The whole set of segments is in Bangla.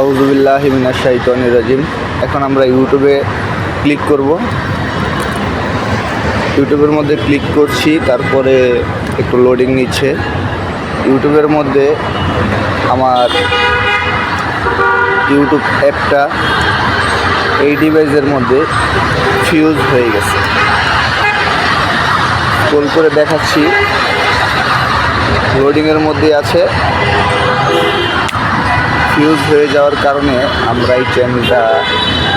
আউজুবিল্লাহ মিনাশ শাইতানির রাজিম। এখন আমরা ইউটিউবে ক্লিক করব। ইউটিউবের মধ্যে ক্লিক করছি, তারপরে একটু লোডিং নিচ্ছে। ইউটিউবের মধ্যে আমার ইউটিউব অ্যাপটা এই ডিভাইসের মধ্যে ফিউজ হয়ে গেছে। কল করে দেখাচ্ছি। লোডিংয়ের মধ্যে আছে। ফিউজ হয়ে যাওয়ার কারণে আমরা এই চ্যানেলটা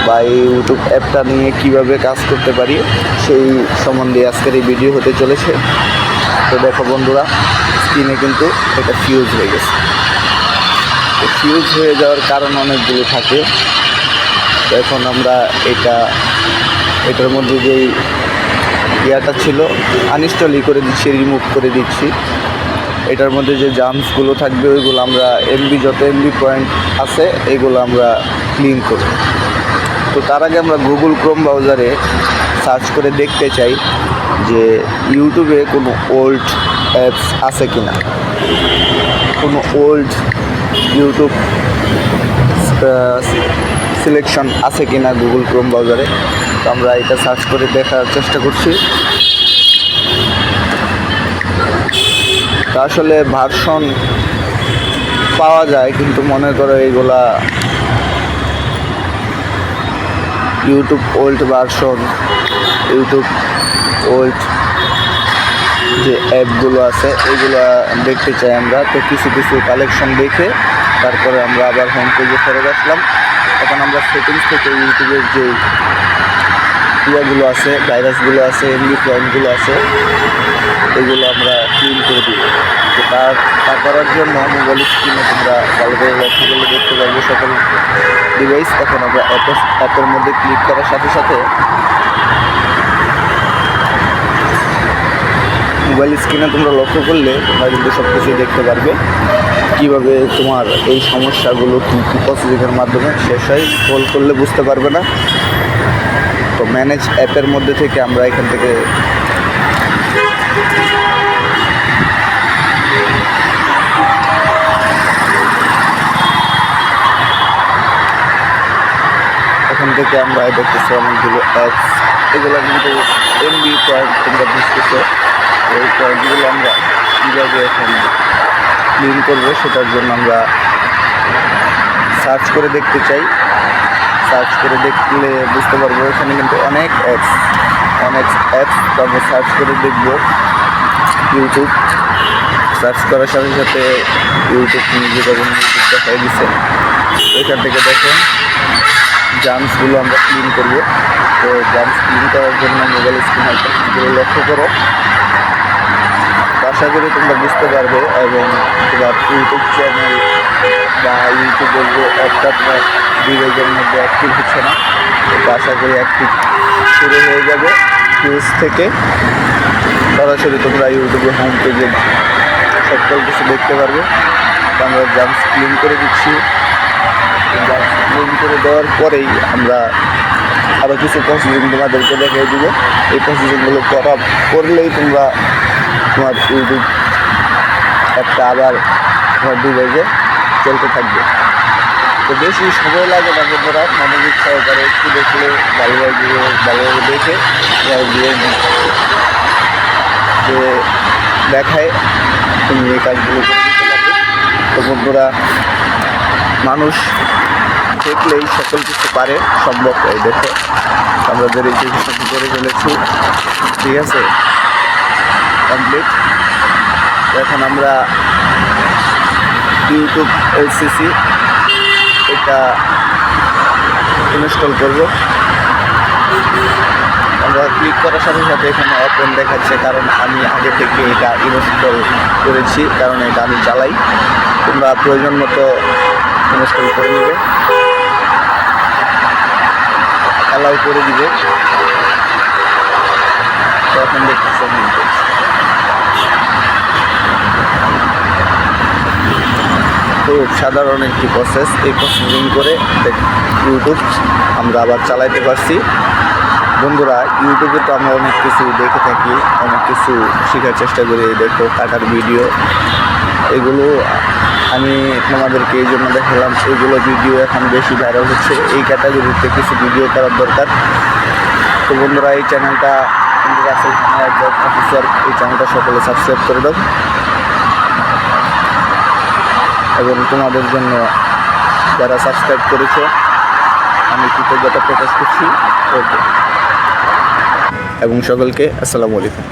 বা এই ইউটিউব অ্যাপটা নিয়ে কীভাবে কাজ করতে পারি, সেই সম্বন্ধে আজকের এই ভিডিও হতে চলেছে। তো দেখো বন্ধুরা স্ক্রিনে কিন্তু এটা ফিউজ হয়ে গেছে। তো ফিউজ হয়ে যাওয়ার কারণ অনেকগুলো থাকে। তো এখন আমরা এটা, এটার মধ্যে যেই ইয়াটা ছিল আনইনস্টলই করে দিচ্ছি রিমুভ করে দিচ্ছি। এটার মধ্যে যে জাম্পসগুলো থাকবে, ওইগুলো আমরা এমবি যত এমবি পয়েন্ট আছে, এগুলো আমরা ক্লিন করব। তো তার আগে আমরা গুগল ক্রোম ব্রাউজারে সার্চ করে দেখতে চাই যে ইউটিউবে কোনো ওল্ড অ্যাপস আছে কি না কোনো ওল্ড ইউটিউব সিলেকশন আছে কি না গুগল ক্রোম ব্রাউজারে তো আমরা এটা সার্চ করে দেখার চেষ্টা করছি তা আসলে ভার্সন পাওয়া যায়, কিন্তু মনে করো এইগুলা YouTube old version YouTube old যে অ্যাপগুলো আছে এগুলো দেখতে চাই আমরা। তো কিছু কিছু কালেকশন দেখে তারপরে আমরা আবার হোম পেজে ফেরত আসলাম। এখন আমরা সেটিংস থেকে ইউটিউবের যে ইয়াগুলো আছে, ভাইরাসগুলো আছে এমনি পয়েন্টগুলো আছে, এগুলো আমরা ক্লিন করে দিই। তো তার তা করার জন্য মোবাইল স্ক্রিনে তোমরা ভালো করে লক্ষ্য করলে দেখতে পারবে সকল ডিভাইস এখন আমরা অ্যাপের অ্যাপের মধ্যে ক্লিক করার সাথে সাথে মোবাইল স্ক্রিনে তোমরা লক্ষ্য করলে তোমরা কিন্তু সব কিছুই দেখতে পারবে। কীভাবে তোমার এই সমস্যাগুলো কী কী প্রসেসিংয়ের মাধ্যমে শেষ হয় কল করলে বুঝতে পারবে না। তো ম্যানেজ অ্যাপের মধ্যে থেকে আমরা এখান থেকে এখান থেকে আমরা দেখতেছি অনেকগুলো অ্যাপস এগুলো কিন্তু এমবি পয়েন্ট তোমরা বুঝতেছো। এই পয়েন্টগুলো আমরা কীভাবে এখন ক্লিন করব সেটার জন্য আমরা সার্চ করে দেখতে চাই। সার্চ করে দেখলে বুঝতে পারব। এখানে কিন্তু অনেক অ্যাপস অনেক অ্যাপস আমরা সার্চ করে দেখব। ইউটিউব সার্চ করার সাথে সাথে ইউটিউব মিউজিক এবং ইউটিউব দেখাই দিচ্ছে এখান থেকে দেখুন জামসগুলো আমরা ক্লিন করব। তো জামস ক্লিন করার জন্য মোবাইল স্ক্রিন আইকনগুলো লক্ষ্য করো। আশা করি তোমরা বুঝতে পারবে এবং তোমার ইউটিউব চ্যানেল বলব একটা যে অ্যাপটা তোমার মধ্যে অ্যাক্টিভ হচ্ছে না। তো আশা করি অ্যাক্টিভ শুরু হয়ে যাবে। ফিউজ থেকে সরাসরি তোমরা ইউটিউবে হোম পেজে সকল কিছু দেখতে পারবে। আমরা জামস ক্লিন করে দিচ্ছি। জামস ক্লিন করে দেওয়ার পরেই আমরা আরও কিছু প্রসেসিং তোমাদেরকে দেখিয়ে দিব। এই প্রসেসিংগুলো করা করলেই তোমরা তোমার ইউটিউব অ্যাপটা আবার তোমার ডিভাইসে চলতে থাকবে। তো বেশি সময় লাগে না বন্ধুরা মনোযোগ সহকারে একটু দেখলে ভালোভাবে ভালোভাবে দেখে যে দেখায় তুমি এই কাজগুলো তো বন্ধুরা, মানুষ দেখলেই সকল কিছু পারে, সম্ভব হয় দেখো। আমরা যে রেজিস্ট্রেশন করে ফেলেছি, ঠিক আছে? কমপ্লিট এখন আমরা ইউটিউব এলসিসি এটা ইনস্টল করব। আমরা ক্লিক করার সাথে সাথে এখানে ওপেন দেখাচ্ছে, কারণ আমি আগে থেকে এটা ইনস্টল করেছি, কারণ এটা আমি চালাই। তোমরা প্রয়োজন মতো ইনস্টল করে নেবে। অ্যালাউ করে দিবে। তো এখন দেখতেছি খুব সাধারণ একটি প্রসেস এই প্রসেসিং করে ইউটিউব আমরা আবার চালাইতে পারছি। বন্ধুরা ইউটিউবে তো আমরা অনেক কিছু দেখে থাকি, অনেক কিছু শেখার চেষ্টা করি দেখো কাটার ভিডিও এগুলো আমি তোমাদেরকে এই জন্য দেখালাম, এগুলো ভিডিও এখন বেশি ভাইরাল হচ্ছে। এই ক্যাটাগরিতে কিছু ভিডিও করার দরকার। তো বন্ধুরা, এই চ্যানেলটা এই চ্যানেলটা সকলে সাবস্ক্রাইব করে দাও। এবং তোমাদের জন্য যারা সাবস্ক্রাইব করেছে আমি কৃতজ্ঞতা প্রকাশ করছি। এবং সকলকে আসসালামু আলাইকুম।